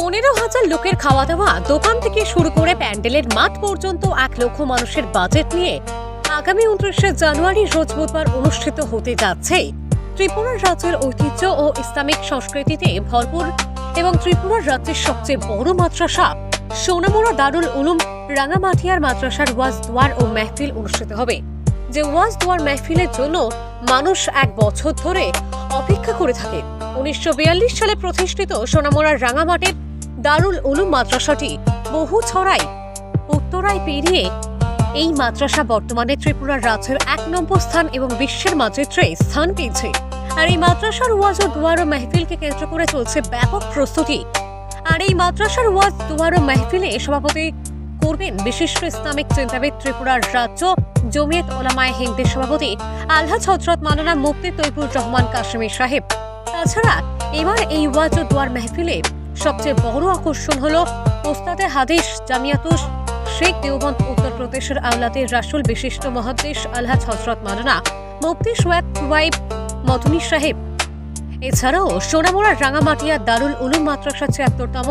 পনেরো হাজার লোকের খাওয়া দাওয়া দোকান থেকে শুরু করে প্যান্ডেলের মাঠ পর্যন্ত এক লক্ষ মানুষের বাজেট নিয়ে আগামী উনত্রিশে জানুয়ারি রোজ বুধবার অনুষ্ঠিত হতে যাচ্ছে। ত্রিপুরা রাজ্যের ঐতিহ্য ও ইসলামিক সংস্কৃতিতে ভরপুর এবং ত্রিপুরা রাজ্যের সবচেয়ে বড় মাদ্রাসা সোনামুড়া দারুল উলুম রাঙামাটিয়ার মাদ্রাসার ওয়াজ দুয়ার ও মেহফিল অনুষ্ঠিত হবে। যে ওয়াজ দুয়ার মেহফিলের জন্য মানুষ এক বছর ধরে অপেক্ষা করে থাকে। উনিশশো বিয়াল্লিশ সালে প্রতিষ্ঠিত সোনামুড়ার রাঙামাটির দারুল উলুম মাদ্রাসাটি বহু ছড়াই। উত্তরায় পেরিয়ে এই মাদ্রাসা বর্তমানে ত্রিপুরা রাজ্যের এক নম্বর স্থান এবং বিশ্বের মানচিত্রে স্থান পেয়েছে। আর এই মাদ্রাসার ওয়াজ ও দুয়ার ও মেহফিলকে কেন্দ্র করে চলছে ব্যাপক প্রস্তুতি। আর এই মাদ্রাসার ওয়াজ, দুয়ার ও মেহফিলে সভাপতি করবেন বিশিষ্ট ইসলামিক চিন্তাবিদ ত্রিপুরার রাজ্য জমিয়ত ওলামায় হিন্দের সভাপতি আলহাজ হজরত মানানা মুফতি তৈবুর রহমান কাশ্মী সাহেব। তাছাড়া এবার এই ওয়াজ ও দুয়ার মেহফিলে সবচেয়ে বড় আকর্ষণ হলো ওস্তাদে হাদিস জামিয়াতুস শেখ দেওবন্দ উত্তরপ্রদেশের আওলাদের রাসুল বিশিষ্ট মহাদেশ আলহাজ হজরত মানানা মুফতি সোয়াব কুবাইব মদনী সাহেব। এছাড়াও সোনামুড়ার রাঙামাটিয়া দারুল উলুম মাদ্রাসা ছিয়াত্তরতম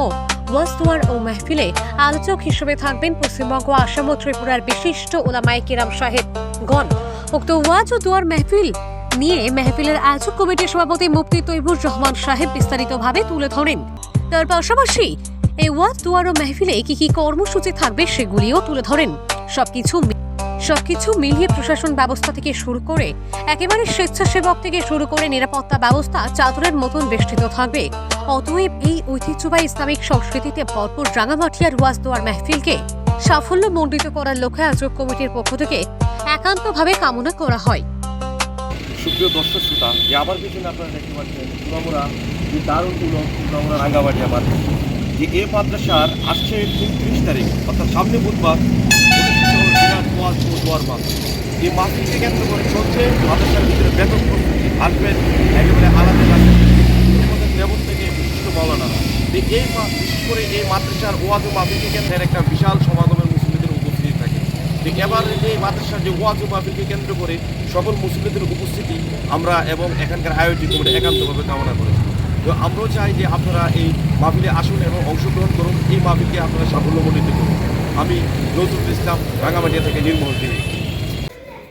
ওয়াজদুয়ার ও মেহফিলে আলোচক হিসেবে থাকবেন পশ্চিমবঙ্গ, আসাম ও ত্রিপুরার বিশিষ্ট ওলামাই কিরাম সাহেব গণ। উক্ত ওয়াজ ও দুয়ার মেহফিল নিয়ে মেহফিলের আয়োজক কমিটির সভাপতি মুফতি তৈবুর রহমান সাহেব বিস্তারিতভাবে তুলে ধরেন। তার পাশাপাশি এই ওয়াজ দুয়ার মেহফিলে কি কি কর্মসূচি থাকবে সেগুলিও তুলে ধরেন। সবকিছু সবকিছু মিলিয়ে প্রশাসন ব্যবস্থা থেকে শুরু করে, একেবারে স্বেচ্ছাসেবক থেকে শুরু করে নিরাপত্তা ব্যবস্থা চাদরের মতন বেষ্টিত থাকবে। অতএব এই ঐতিহ্যবাহী ইসলামিক সংস্কৃতিতে ভরপুর রাঙামাটিয়ার ওয়াজ দোয়ার মেহফিলকে সাফল্য মণ্ডিত করার লক্ষ্যে আয়োজক কমিটির পক্ষ থেকে একান্তভাবে কামনা করা হয়। সুপ্রিয় দর্শক শ্রোতা আবার আপনারা দেখতে পাচ্ছেন যে দারুণ উলম সুনামুরা রাঙ্গাবাড়ি আমার। যে এ মাদ্রাসার আসছে উনত্রিশ তারিখ, অর্থাৎ সামনে বুধবার দোয়ার মাস এই মাসটিকে কেন্দ্র করে চলছে মাদ্রাসার ভিতরে ব্যাপক প্রস্তুতি আসবেন একেবারে আলাদা দেবন থেকে বিশিষ্ট এই বিশেষ করে এই মাদ্রাসার ওয়াজ ও কেন্দ্রের একটা বিশাল সমাগমের মুসলিমদের উপস্থিতি থাকে। তো এবার যে মাদ্রাসার যে ওয়াজ ও কেন্দ্র করে সকল মুসলিমদের উপস্থিতি আমরা এবং এখানকার আয়োজিত কমিটি একান্তভাবে কামনা করেছি। তো আমরাও চাই যে আপনারা এই মাহফিলে আসুন এবং অংশগ্রহণ করুন। এই মাহফিলকে আপনারা সাফল্যমণ্ডিত করুন। আমি নজরুল ইসলাম রাঙামাটিয়া থেকে নির্মল টিভি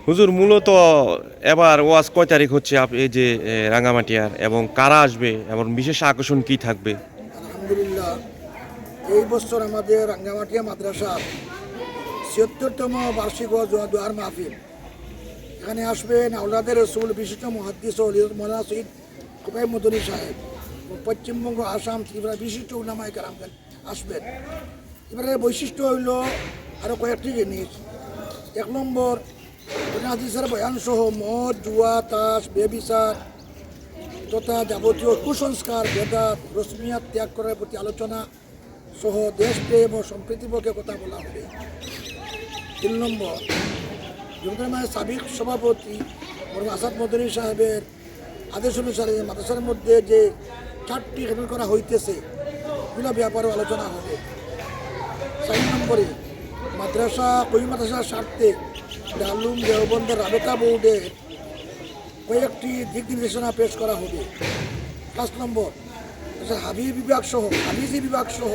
হুজুর মূলত এবার ওয়াজ কয় তারিখ হচ্ছে আপ- এই যে রাঙামাটিয়ার এবং কারা আসবে এবং বিশেষ আকর্ষণ কি থাকবে? আলহামদুলিল্লাহ এই বছর আমাদের রাঙ্গামাটিয়া মাদ্রাসার ছিয়াত্তরতম বার্ষিক দোয়ার মাহফিল। এখানে আসবেন আউলাদের রসুল বিশিষ্ট মহাদ্দিস ও মৌলানা সঈদ কুবাই মদনী সাহেব। পশ্চিমবঙ্গ, আসাম, ত্রিপুরা বিশিষ্ট উলামায় কারামগঞ্জ আসবেন? এবারে বৈশিষ্ট্য হইল আরও কয়েকটি জিনিস। এক নম্বর হাদিসের বয়ান সহ মদ, জুয়া, তাস, বেবিচার তথা যাবতীয় কুসংস্কার, বেদাত রশ্মিয়া ত্যাগ করার প্রতি আলোচনা সহ দেশপ্রেম ও সম্প্রীতির পক্ষে কথা বলা হবে। তিন নম্বর জমিদার সাবেক সভাপতি আসাদ মদনী সাহেবের আদেশ অনুসারে মাদ্রাসার মধ্যে যে চারটি গঠন করা হইতেছে। এগুলো ব্যাপারে আলোচনা হবে। চার নম্বরে, মাদ্রাসা কই মাদ্রাসার স্বার্থে ডালুম, দেওবন্দের রাবেতা বোর্ডের কয়েকটি দিক নির্দেশনা পেশ করা হবে। পাঁচ নম্বর হাবিজ বিভাগ সহ হাবিজি বিভাগ সহ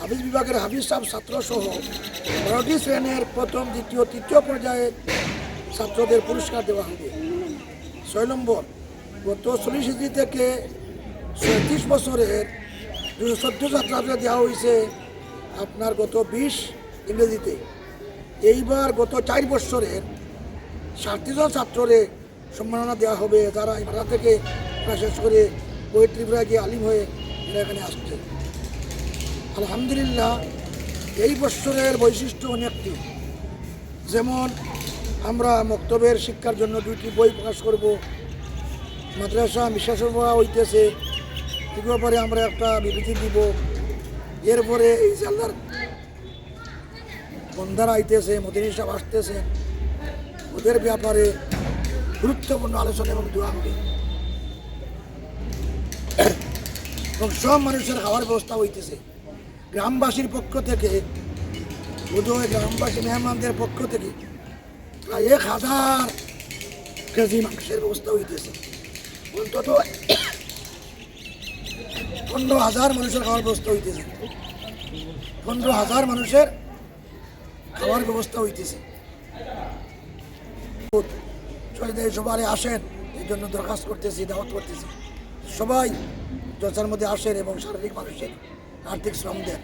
হাবিজ বিভাগের হাবিজ সাহেব ছাত্র সহ বারোটি শ্রেণির প্রথম, দ্বিতীয়, তৃতীয় পর্যায়ের ছাত্রদের পুরস্কার দেওয়া হবে। ছয় নম্বর, গত চল্লিশ থেকে ছয়ত্রিশ বছরের দুশো চোদ্দ ছাত্রদের দেওয়া হয়েছে আপনার গত বিশ ইংরেজিতে। এইবার গত চার বছরের ষাটজন ছাত্ররে সম্মাননা দেওয়া হবে, যারা ভাড়া থেকে শেষ করে বই ত্রিপুরা গিয়ে আলিম হয়ে এরা এখানে আসছে। আলহামদুলিল্লাহ, এই বছরের বৈশিষ্ট্য অনেকটি যেমন, আমরা মক্তবের শিক্ষার জন্য দুইটি বই প্রকাশ করব। মাদ্রাসা বিশ্বাস হইতেছে এগুলোর পরে আমরা একটা বিবৃতি দিব। এরপরে এই আল্লাহর বন্ধারা আইতেছে মদিনী সাহেব আসতেছে। ওদের ব্যাপারে গুরুত্বপূর্ণ আলোচনা এবং দোয়া হবে। এবং সব মানুষের খাওয়ার ব্যবস্থা হইতেছে। গ্রামবাসীর পক্ষ থেকে, বোধহয় গ্রামবাসী মেহমানদের পক্ষ থেকে প্রায় এক হাজার কেজি মাংসের ব্যবস্থা হইতেছে। অন্তত পনেরো হাজার মানুষের খাওয়ার ব্যবস্থা হইতেছে। পনেরো হাজার মানুষের খাওয়ার ব্যবস্থা হইতেছে। সবাই আসেন, এই জন্য দরখাস্ত করতেছি, দাওয়াত করতেছি। সবাই জলসার মধ্যে আসেন এবং শারীরিক মানুষের আর্থিক শ্রম দেন।